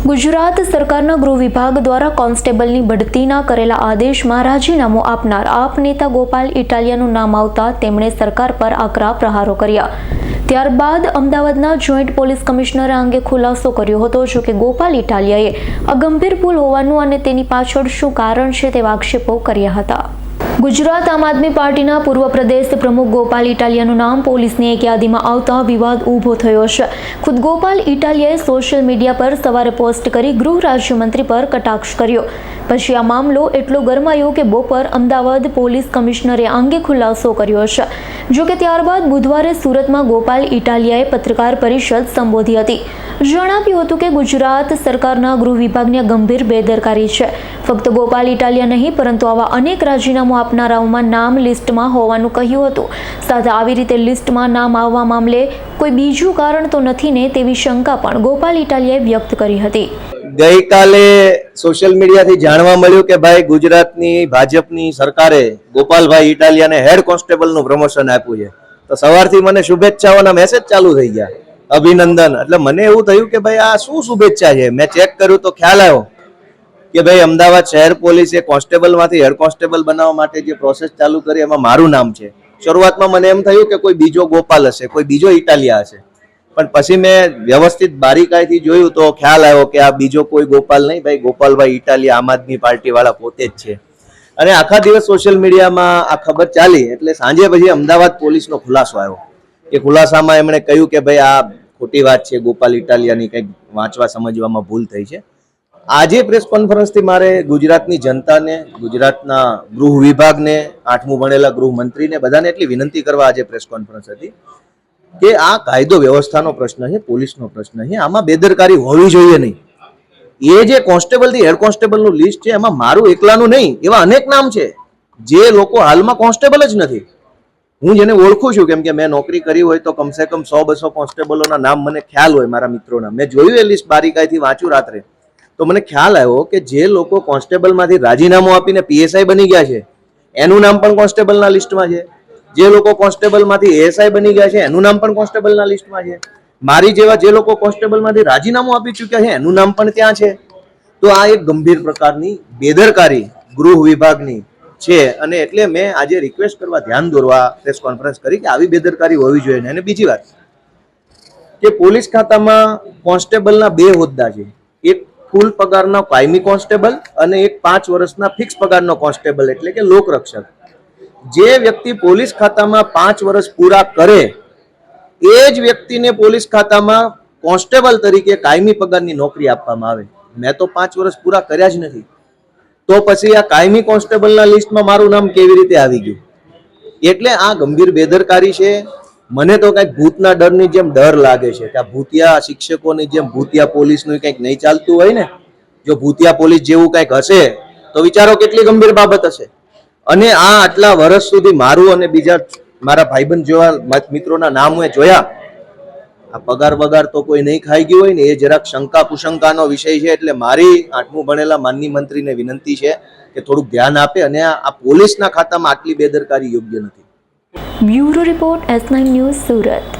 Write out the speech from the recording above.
ગુજરાત સરકારના ગૃહ વિભાગ દ્વારા કોન્સ્ટેબલની બઢતીના કરેલા આદેશમાં રાજીનામું આપનાર આપ નેતા ગોપાલ ઇટાલિયાનું નામ આવતા તેમણે સરકાર પર આકરા પ્રહારો કર્યા. ત્યારબાદ અમદાવાદના જોઈન્ટ પોલીસ કમિશનરે અંગે ખુલાસો કર્યો હતો, જો કે ગોપાલ ઇટાલિયાએ આ ગંભીર ભૂલ હોવાનું અને તેની પાછળ શું કારણ છે તેવા આક્ષેપો કર્યા હતા. ગુજરાત આમ આદમી પાર્ટીના પૂર્વ પ્રદેશ પ્રમુખ ગોપાલ ઇટાલિયાનું નામ પોલીસની એક યાદીમાં આવતા વિવાદ ઊભો થયો છે. ખુદ ગોપાલ ઇટાલિયાએ સોશિયલ મીડિયા પર સવારે પોસ્ટ કરી ગૃહ રાજ્યમંત્રી પર કટાક્ષ કર્યો. પછી આ મામલો એટલો ગરમાયો કે બપોર અમદાવાદ પોલીસ કમિશનરે અંગે ખુલાસો કર્યો છે. જો કે ત્યારબાદ બુધવારે સુરતમાં ગોપાલ ઇટાલિયાએ પત્રકાર પરિષદ સંબોધી હતી. જણાવ્યું હતું કે ગુજરાત સરકારના ગૃહ વિભાગની ગંભીર બેદરકારી છે. ફક્ત ગોપાલ ઇટાલિયા નહીં, પરંતુ આવા અનેક રાજીનામું આપનારાઓમાં નામ લિસ્ટમાં હોવાનું કહ્યું હતું. સાથે આવી રીતે લિસ્ટમાં નામ આવવા મામલે કોઈ બીજું કારણ તો નથી ને તેવી શંકા પણ ગોપાલ ઇટાલિયાએ વ્યક્ત કરી હતી. ગઈકાલે સોશિયલ મીડિયાથી જાણવા મળ્યું કે ભાઈ ગુજરાતની ભાજપની સરકારે ગોપાલભાઈ ઇટાલિયાને હેડ કોન્સ્ટેબલનું પ્રમોશન આપ્યું છે. તો સવારથી મને શુભેચ્છાઓના મેસેજ ચાલુ થઈ ગયા. અભિનંદન. એટલે મને એવું થયું કે ભાઈ આ શું શુભેચ્છા છે? મેં ચેક કર્યું તો ખ્યાલ આવ્યો કે ભાઈ અમદાવાદ શહેર પોલીસે કોન્સ્ટેબલમાંથી હેડ કોન્સ્ટેબલ બનાવવા માટે જે પ્રોસેસ ચાલુ કરી, એમાં મારું નામ છે. શરૂઆતમાં મને એમ થયું કે કોઈ બીજો ગોપાલ હશે, કોઈ બીજો ઇટાલિયા હશે. પણ પછી મેં વ્યવસ્થિત બારીકાઈથી જોયું તો ખ્યાલ આવ્યો કે આ બીજો કોઈ ગોપાલ નહીં ભાઈ. ગોપાલભાઈ ઇટાલિયા આમ આદમી પાર્ટી વાળા પોતે જ છે. અને આખા દિવસ સોશિયલ મીડિયામાં આ ખબર ચાલી એટલે સાંજે પછી અમદાવાદ પોલીસનો ખુલાસો આવ્યો એ ખુલાસામાં એમણે કહ્યું કે ભાઈ આ ખોટી વાત છે, ગોપાલ ઇટાલિયાની કંઈક વાંચવા સમજવામાં ભૂલ થઈ છે. આજે પ્રેસ કોન્ફરન્સથી મારે ગુજરાતની જનતાને, ગુજરાતના ગૃહ વિભાગને, આઠમું ભણેલા ગૃહમંત્રીને બધાને એટલી વિનંતી કરવા આજે પ્રેસ કોન્ફરન્સ હતી. કે આ કાયદો વ્યવસ્થાનો પ્રશ્ન છે, પોલીસનો પ્રશ્ન છે, આમાં બેદરકારી હોવી જોઈએ નહીં. એ જે કોન્સ્ટેબલથી હેડ કોન્સ્ટેબલનું લિસ્ટ છે, એમાં મારું એકલાનું નહીં, એવા અનેક નામ છે. જે લોકો હાલમાં કોન્સ્ટેબલ જ નથી. હું જેને ઓળખું છું, કેમ કે મેં નોકરી કરી હોય તો કમસે કમ સો બસો કોન્સ્ટેબલોના નામ મને ખ્યાલ હોય મારા મિત્રોના. મેં જોયું એ લિસ્ટ બારીકાઈથી વાંચ્યું રાત્રે. તો મને ખ્યાલ આવ્યો કે જે લોકો કોન્સ્ટેબલમાંથી રાજીનામું આપીને પીએસઆઈ બની ગયા છે, એનું નામ પણ કોન્સ્ટેબલના લિસ્ટમાં છે. જે લોકો કોન્સ્ટેબલમાંથી એએસઆઈ બની ગયા છે, એનું નામ પણ કોન્સ્ટેબલના લિસ્ટમાં છે. મારી જેવા જે લોકો કોન્સ્ટેબલમાંથી રાજીનામું આપી ચૂક્યા છે, એનું નામ પણ ત્યાં છે. તો આ એક ગંભીર પ્રકારની બેદરકારી ગૃહ વિભાગની છે અને એટલે મેં આજે રિક્વેસ્ટ કરવા ધ્યાન દોરવા પ્રેસ કોન્ફરન્સ કરી કે આવી બેદરકારી હોવી જોઈએ. અને બીજી વાત, કે પોલીસ ખાતામાં કોન્સ્ટેબલના બે હોદ્દા છે. એક ફૂલ પગારના કાયમી કોન્સ્ટેબલ અને એક પાંચ વર્ષના ફિક્સ પગારનો કોન્સ્ટેબલ એટલે કે લોકરક્ષક. જે વ્યક્તિ પોલીસ ખાતામાં પાંચ વર્ષ પૂરા કરે, એ જ વ્યક્તિને પોલીસ ખાતામાં કોન્સ્ટેબલ તરીકે કાયમી પગારની નોકરી આપવામાં આવે. મેં તો પાંચ વર્ષ પૂરા કર્યા જ નથી. તો પછી આ કાયમી કોન્સ્ટેબલના લિસ્ટમાં મારું નામ કેવી રીતે આવી ગયું? એટલે આ ગંભીર બેદરકારી છે. મને તો કંઈક ભૂતના ડરની જેમ ડર લાગે છે કે આ ભૂતિયા શિક્ષકોની જેમ ભૂતિયા પોલીસનું કંઈક નહીં ચાલતું હોય ને? જો ભૂતિયા પોલીસ જેવું કંઈક હશે, તો વિચારો કેટલી ગંભીર બાબત હશે? અને આ આટલા વર્ષ સુધી મારું અને બીજા મારા ભાઈબંધ જેવા મત- મિત્રોના નામ મેં જોયા. આ પગાર બગાર તો કોઈ નહીં ખાઈ ગયું હોય ને, એ જરાક શંકા કુશંકાનો વિષય છે, એટલે મારી આઠમું ભણેલા માનની મંત્રીને વિનંતી છે કે થોડુંક ધ્યાન આપે અને આ પોલીસના ખાતામાં આટલી બેદરકારી યોગ્ય નથી. Bureau report S News Surat.